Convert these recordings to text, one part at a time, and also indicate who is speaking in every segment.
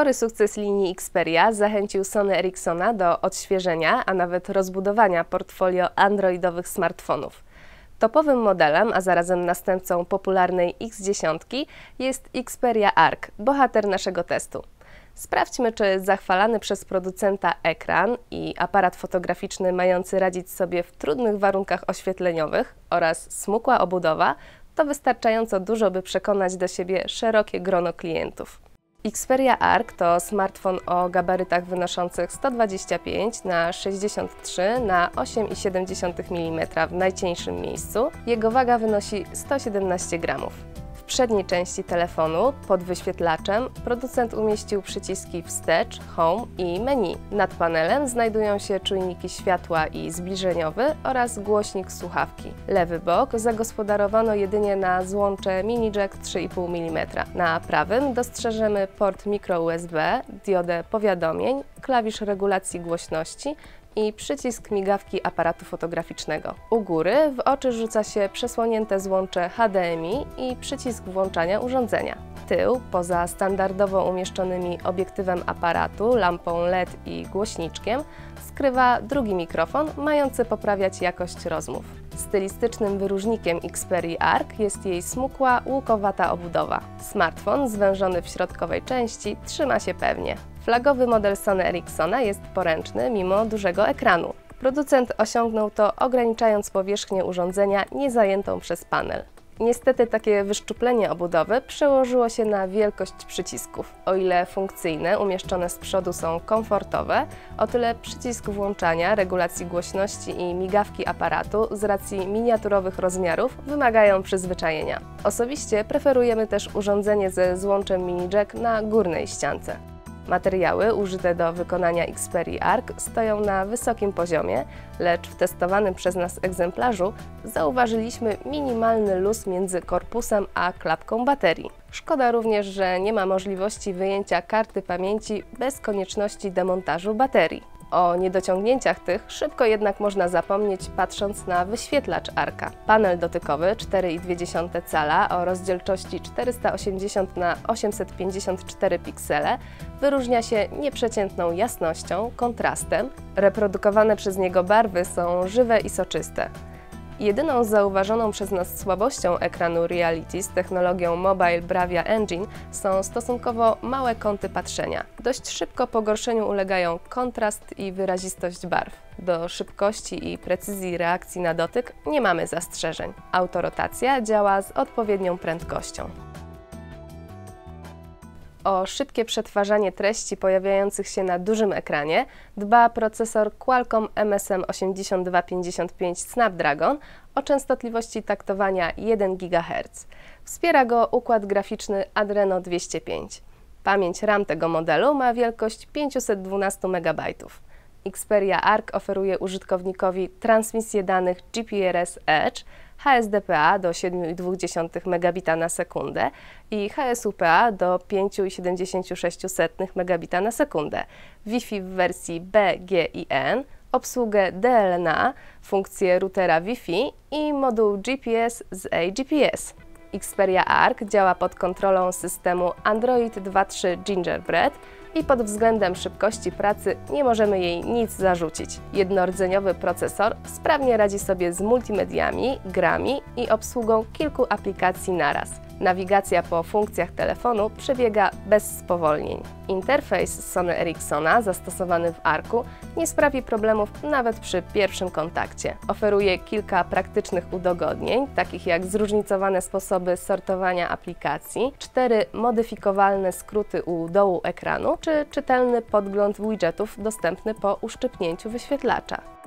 Speaker 1: Spory sukces linii Xperia zachęcił Sony Ericssona do odświeżenia, a nawet rozbudowania portfolio androidowych smartfonów. Topowym modelem, a zarazem następcą popularnej X10 jest Xperia Arc, bohater naszego testu. Sprawdźmy, czy zachwalany przez producenta ekran i aparat fotograficzny mający radzić sobie w trudnych warunkach oświetleniowych oraz smukła obudowa to wystarczająco dużo, by przekonać do siebie szerokie grono klientów. Xperia Arc to smartfon o gabarytach wynoszących 125 na 63 na 8,7 mm w najcieńszym miejscu. Jego waga wynosi 117 gramów przedniej części telefonu, pod wyświetlaczem, producent umieścił przyciski wstecz, home i menu. Nad panelem znajdują się czujniki światła i zbliżeniowy oraz głośnik słuchawki. Lewy bok zagospodarowano jedynie na złącze mini jack 3,5 mm. Na prawym dostrzeżemy port micro USB, diodę powiadomień, klawisz regulacji głośności i przycisk migawki aparatu fotograficznego. U góry w oczy rzuca się przesłonięte złącze HDMI i przycisk włączania urządzenia. Tył, poza standardowo umieszczonymi obiektywem aparatu, lampą LED i głośniczkiem, skrywa drugi mikrofon mający poprawiać jakość rozmów. Stylistycznym wyróżnikiem Xperia Arc jest jej smukła, łukowata obudowa. Smartfon zwężony w środkowej części trzyma się pewnie. Flagowy model Sony Ericssona jest poręczny mimo dużego ekranu. Producent osiągnął to ograniczając powierzchnię urządzenia niezajętą przez panel. Niestety takie wyszczuplenie obudowy przełożyło się na wielkość przycisków. O ile funkcyjne, umieszczone z przodu są komfortowe, o tyle przycisk włączania, regulacji głośności i migawki aparatu z racji miniaturowych rozmiarów wymagają przyzwyczajenia. Osobiście preferujemy też urządzenie ze złączem mini jack na górnej ściance. Materiały użyte do wykonania Xperia Arc stoją na wysokim poziomie, lecz w testowanym przez nas egzemplarzu zauważyliśmy minimalny luz między korpusem a klapką baterii. Szkoda również, że nie ma możliwości wyjęcia karty pamięci bez konieczności demontażu baterii. O niedociągnięciach tych szybko jednak można zapomnieć patrząc na wyświetlacz Arka. Panel dotykowy 4,2 cala o rozdzielczości 480 na 854 piksele wyróżnia się nieprzeciętną jasnością, kontrastem. Reprodukowane przez niego barwy są żywe i soczyste. Jedyną zauważoną przez nas słabością ekranu Reality z technologią Mobile Bravia Engine są stosunkowo małe kąty patrzenia. Dość szybko pogorszeniu ulegają kontrast i wyrazistość barw. Do szybkości i precyzji reakcji na dotyk nie mamy zastrzeżeń. Autorotacja działa z odpowiednią prędkością. O szybkie przetwarzanie treści pojawiających się na dużym ekranie dba procesor Qualcomm MSM 8255 Snapdragon o częstotliwości taktowania 1 GHz. Wspiera go układ graficzny Adreno 205. Pamięć RAM tego modelu ma wielkość 512 MB. Xperia Arc oferuje użytkownikowi transmisję danych GPRS Edge, HSDPA do 7,2 megabita na sekundę i HSUPA do 5,76 megabita na sekundę, Wi-Fi w wersji B, G i N, obsługę DLNA, funkcję routera Wi-Fi i moduł GPS z AGPS. Xperia Arc działa pod kontrolą systemu Android 2.3 Gingerbread i pod względem szybkości pracy nie możemy jej nic zarzucić. Jednordzeniowy procesor sprawnie radzi sobie z multimediami, grami i obsługą kilku aplikacji naraz. Nawigacja po funkcjach telefonu przebiega bez spowolnień. Interfejs Sony Ericssona zastosowany w Arku nie sprawi problemów nawet przy pierwszym kontakcie. Oferuje kilka praktycznych udogodnień, takich jak zróżnicowane sposoby sortowania aplikacji, cztery modyfikowalne skróty u dołu ekranu, czy czytelny podgląd widgetów dostępny po uszczypnięciu wyświetlacza.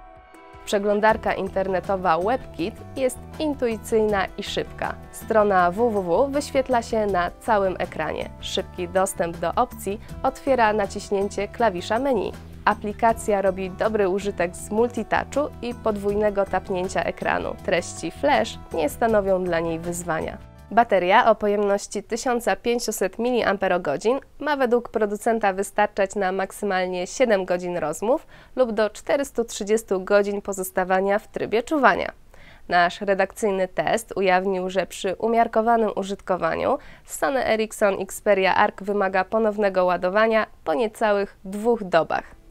Speaker 1: Przeglądarka internetowa WebKit jest intuicyjna i szybka. Strona www wyświetla się na całym ekranie. Szybki dostęp do opcji otwiera naciśnięcie klawisza menu. Aplikacja robi dobry użytek z multitouchu i podwójnego tapnięcia ekranu. Treści flash nie stanowią dla niej wyzwania. Bateria o pojemności 1500 mAh ma według producenta wystarczać na maksymalnie 7 godzin rozmów lub do 430 godzin pozostawania w trybie czuwania. Nasz redakcyjny test ujawnił, że przy umiarkowanym użytkowaniu Sony Ericsson Xperia Arc wymaga ponownego ładowania po niecałych dwóch dobach.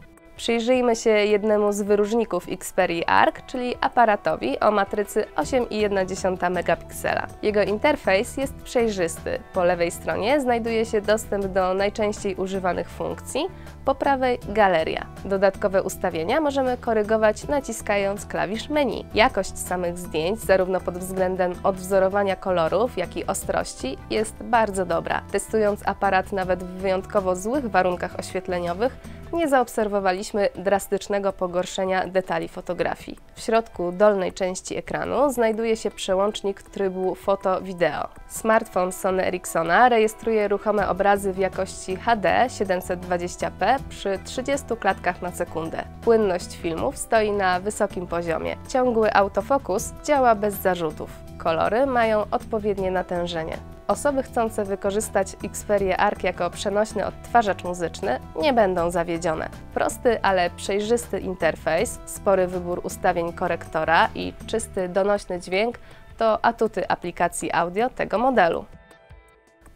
Speaker 1: Przyjrzyjmy się jednemu z wyróżników Xperia Arc, czyli aparatowi o matrycy 8,1 megapiksela. Jego interfejs jest przejrzysty. Po lewej stronie znajduje się dostęp do najczęściej używanych funkcji, po prawej galeria. Dodatkowe ustawienia możemy korygować naciskając klawisz menu. Jakość samych zdjęć, zarówno pod względem odwzorowania kolorów, jak i ostrości, jest bardzo dobra. Testując aparat nawet w wyjątkowo złych warunkach oświetleniowych, nie zaobserwowaliśmy drastycznego pogorszenia detali fotografii. W środku dolnej części ekranu znajduje się przełącznik trybu foto-wideo. Smartfon Sony Ericssona rejestruje ruchome obrazy w jakości HD 720p przy 30 klatkach na sekundę. Płynność filmów stoi na wysokim poziomie. Ciągły autofokus działa bez zarzutów. Kolory mają odpowiednie natężenie. Osoby chcące wykorzystać Xperia Arc jako przenośny odtwarzacz muzyczny nie będą zawiedzione. Prosty, ale przejrzysty interfejs, spory wybór ustawień korektora i czysty, donośny dźwięk to atuty aplikacji audio tego modelu.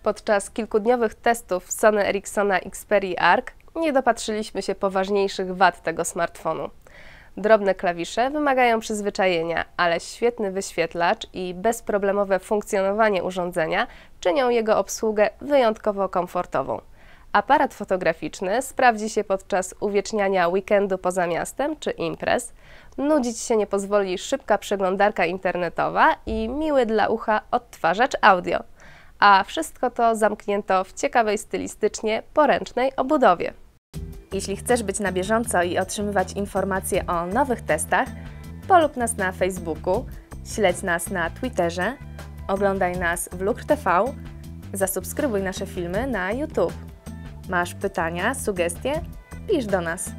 Speaker 1: Podczas kilkudniowych testów Sony Ericssona Xperia Arc nie dopatrzyliśmy się poważniejszych wad tego smartfonu. Drobne klawisze wymagają przyzwyczajenia, ale świetny wyświetlacz i bezproblemowe funkcjonowanie urządzenia czynią jego obsługę wyjątkowo komfortową. Aparat fotograficzny sprawdzi się podczas uwieczniania weekendu poza miastem czy imprez. Nudzić się nie pozwoli szybka przeglądarka internetowa i miły dla ucha odtwarzacz audio. A wszystko to zamknięto w ciekawej stylistycznie poręcznej obudowie. Jeśli chcesz być na bieżąco i otrzymywać informacje o nowych testach, polub nas na Facebooku, śledź nas na Twitterze, oglądaj nas w Luk TV, zasubskrybuj nasze filmy na YouTube. Masz pytania, sugestie? Pisz do nas.